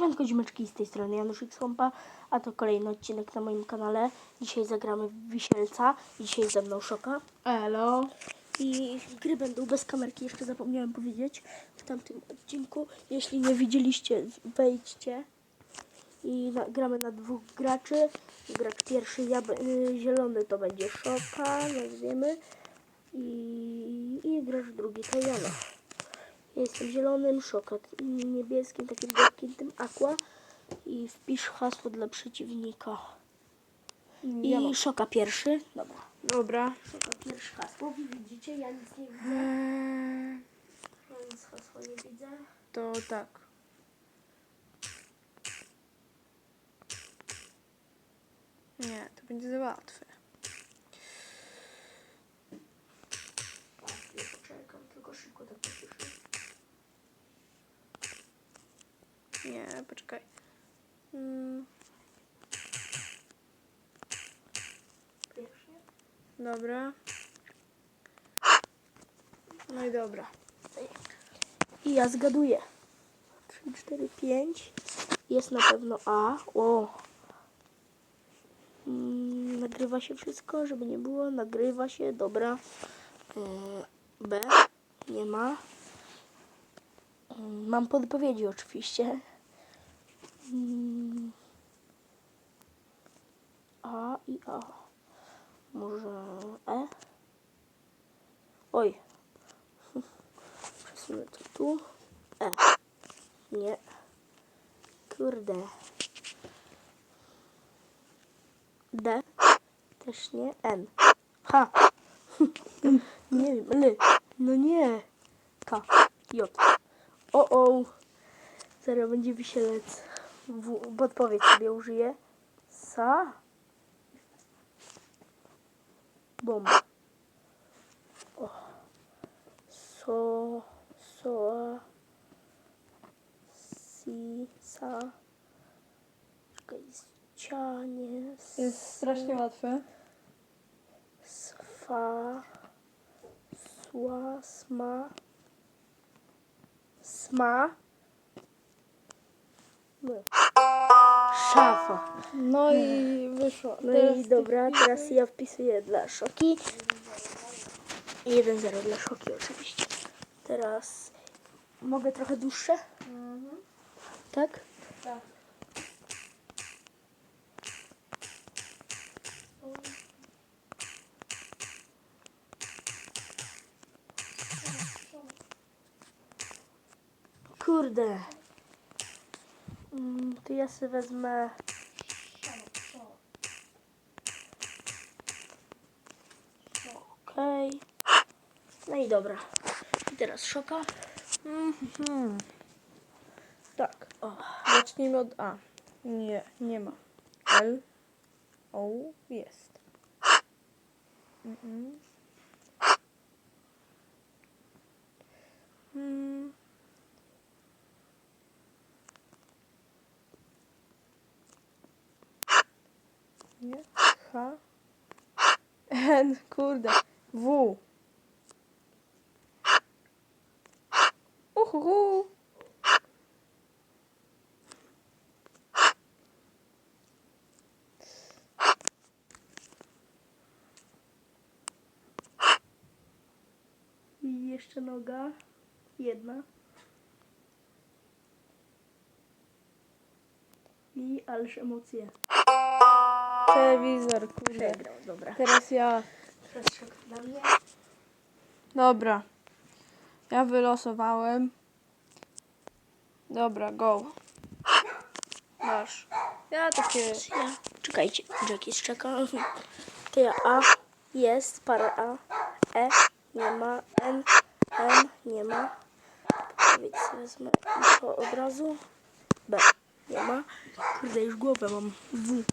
Siemanko Dzimeczki z tej strony Janusz Xłompa, a to kolejny odcinek na moim kanale. Dzisiaj zagramy w Wisielca i dzisiaj ze mną Szoka. Elo. I gry będą bez kamerki, jeszcze zapomniałem powiedzieć w tamtym odcinku. Jeśli nie widzieliście, wejdźcie. I na, gramy na dwóch graczy. Gracz pierwszy, ja, y, zielony to będzie Szoka, nazwiemy. I, I gracz drugi to Jana. Ja jestem zielonym, Szoka t- niebieskim, takim tym aqua. I wpisz hasło dla przeciwnika. I Ja. Szoka pierwszy. Dobra. Dobra. Szoka pierwszy hasło. Widzicie, ja nic nie widzę. Eee, Ja nic hasła nie widzę. To tak. Nie, to będzie za łatwe. Tak, nie poczekam, tylko szybko tak napiszę. Nie, poczekaj. Mm, dobra. No i dobra. I ja zgaduję. 3, 4, 5. Jest na pewno A. O. Mm, nagrywa się wszystko, żeby nie było. Nagrywa się, dobra. Yy, B. Nie ma. Mm, Mam podpowiedzi oczywiście. A i A. Może E? Oj. Przesunę to tu. E. Nie. Kurde. D. Też nie. N. H. nie wiem. L. No nie. K. J. O, o. Zaraz będzie wisielec. W. Podpowiedź sobie użyję. Sa. Bomba. O. So. Soa. Si. Sa. Czekaj. Cianie. Jest strasznie łatwe. Swa. Sła. Sma. Sma. Szafa. No i wyszło. No i dobra, teraz ja wpisuję dla Szoki. 1-0 dla Szoki oczywiście. Teraz mogę trochę dłuższe? Tak? Tak. Kurde. Mm, To ja sobie wezmę. Okej. No i dobra. I teraz szoka. Mhm. Tak. O, Zacznijmy od A. Nie, nie ma. L. O. Jest. Mm-mm. Mm. Nie. H. N. Kurde. W. Uhuhu. i jeszcze noga. Jedna. I ależ emocje. Telewizor, kurde. Przegrał, dobra. Teraz ja. Dla mnie. Dobra. Ja wylosowałem. Dobra, go. Masz. Ja takie. Ja. Czekajcie, Jackie czeka. To ja A. Jest, para A. E. Nie ma. N. N. Nie ma. Więc wezmę to od razu. B. Nie ma. Kurde, już głowę mam. W.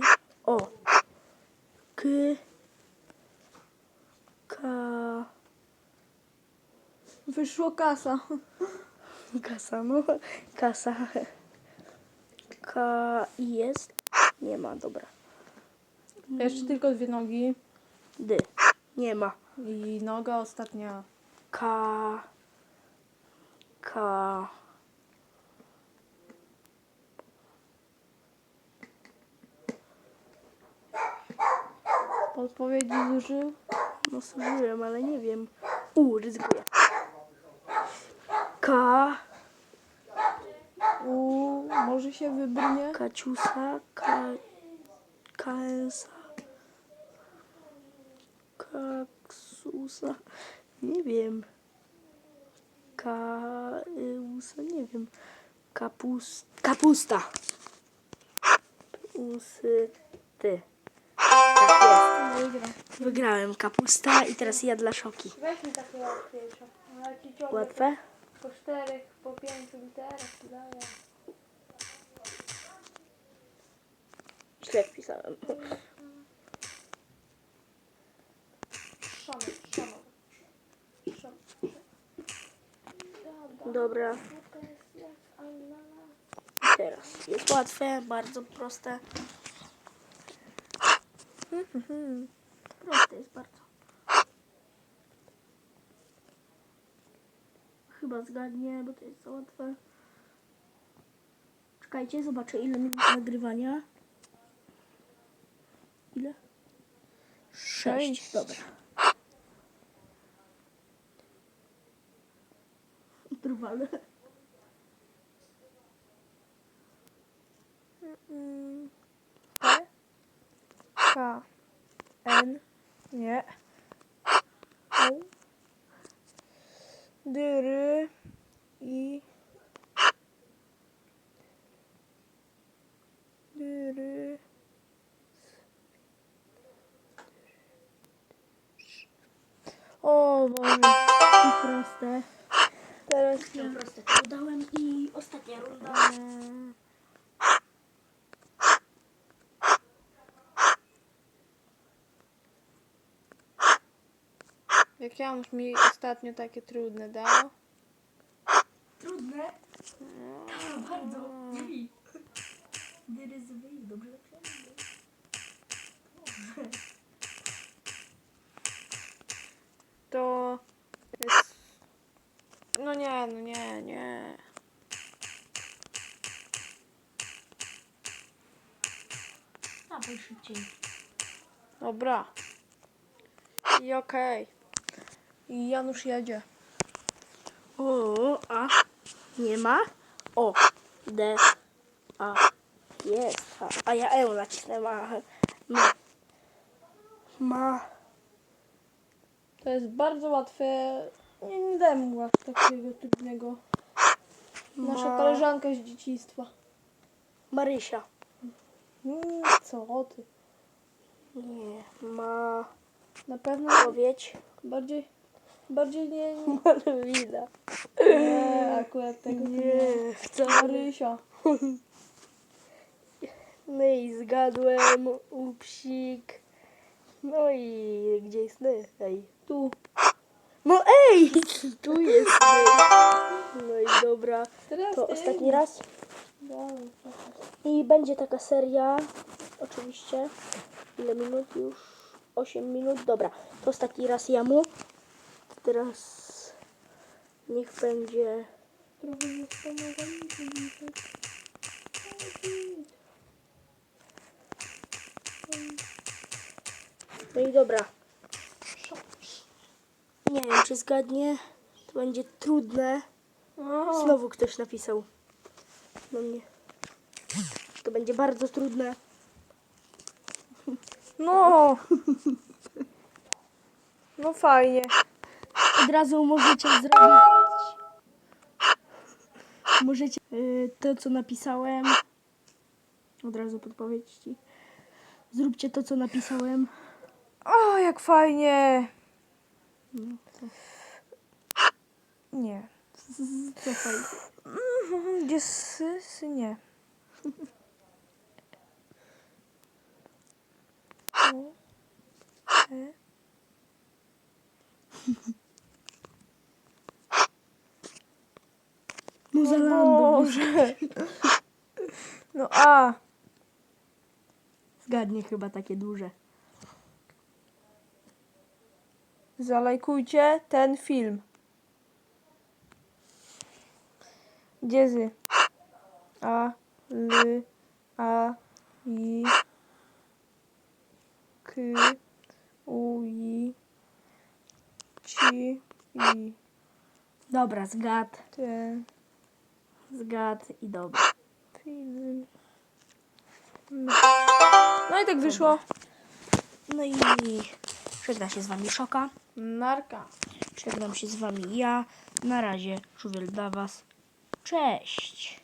K. O. K. K. Wyszło kasa. Kasa, no. Kasa. K. Jest. Nie ma, dobra. Jeszcze tylko dwie nogi. D. Nie ma. I noga ostatnia. K. K. Ka. Podpowiedzi zużył? No służyłem, ale nie wiem. U, ryzykuję. Ka. U, może się wybrnie? Kaciusa. Ka. Kaensa. Kaksusa. Nie wiem. Kausa. Nie wiem. Kapus. Kapusta. Usy. Ty. Wygrałem kapusta i teraz ja dla szoki. Weź mi takie łatwiejsze. Ciągle Łatwe? po czterech, po pięciu literach daję. Źle wpisałem. Szaman, szaman. Dobra, teraz jest łatwe, bardzo proste. Proste jest bardzo. Chyba zgadnie, bo to jest za łatwe. Czekajcie, zobaczę ile minut nagrywania. Ile? Sześć. Sześć. Dobra. Trwale. Mm. K. N. Nie. O. Dyry. I. Dyry. O Boże. I proste. Teraz Ja proste udałem i ostatnia runda. Mm. Jak Janusz mi ostatnio takie trudne dał. Trudne. Tak, bardzo. Drzwi. Dobrze. To jest... No nie, no nie, nie. Dawaj szybciej. Dobra. I okej. I Janusz jedzie. O, a. Nie ma. O. D. A. Jest. A, a ja E nacisnę. A. Ma. Ma. To jest bardzo łatwe. Nie, nie daj mu aż takiego trudnego. Nasza Ma. koleżanka z dzieciństwa. Marysia. Mm, co ty? Nie. Ma. Na pewno Powiedź. bardziej... Bardziej nie... Nie, Malwina. nie akurat tego nie. Nie. Chcę Marysia. No i zgadłem. Upsik. No i gdzie jest ny? Ej. Tu. No ej! Tu jest ny. No i dobra. Teraz To ty. ostatni raz. I będzie taka seria. Oczywiście. Ile minut już? 8 minut. Dobra. To ostatni raz jamu. Teraz niech będzie. Trochę. No i dobra. Nie wiem, czy zgadnie. To będzie trudne. O, Znowu ktoś napisał do mnie. To będzie bardzo trudne. No. No fajnie. Od razu możecie zrobić. Możecie y, to, co napisałem. Od razu podpowiedź ci. Zróbcie to, co napisałem. O, jak fajnie. No, co, Nie. co fajnie. Mhm, Gdzie sy, sy nie. O, e. No O Zalando. Boże. No a. Zgadnie chyba takie duże. Zalajkujcie ten film. Dziezy. A, L, A, I, K, U, I, Ci, I, Dobra, zgad. T, Zgad i dobra. No i tak wyszło. No i żegna się z wami Szoka. Narka. Żegnam się z wami ja. Na razie, żuwiel dla was. Cześć.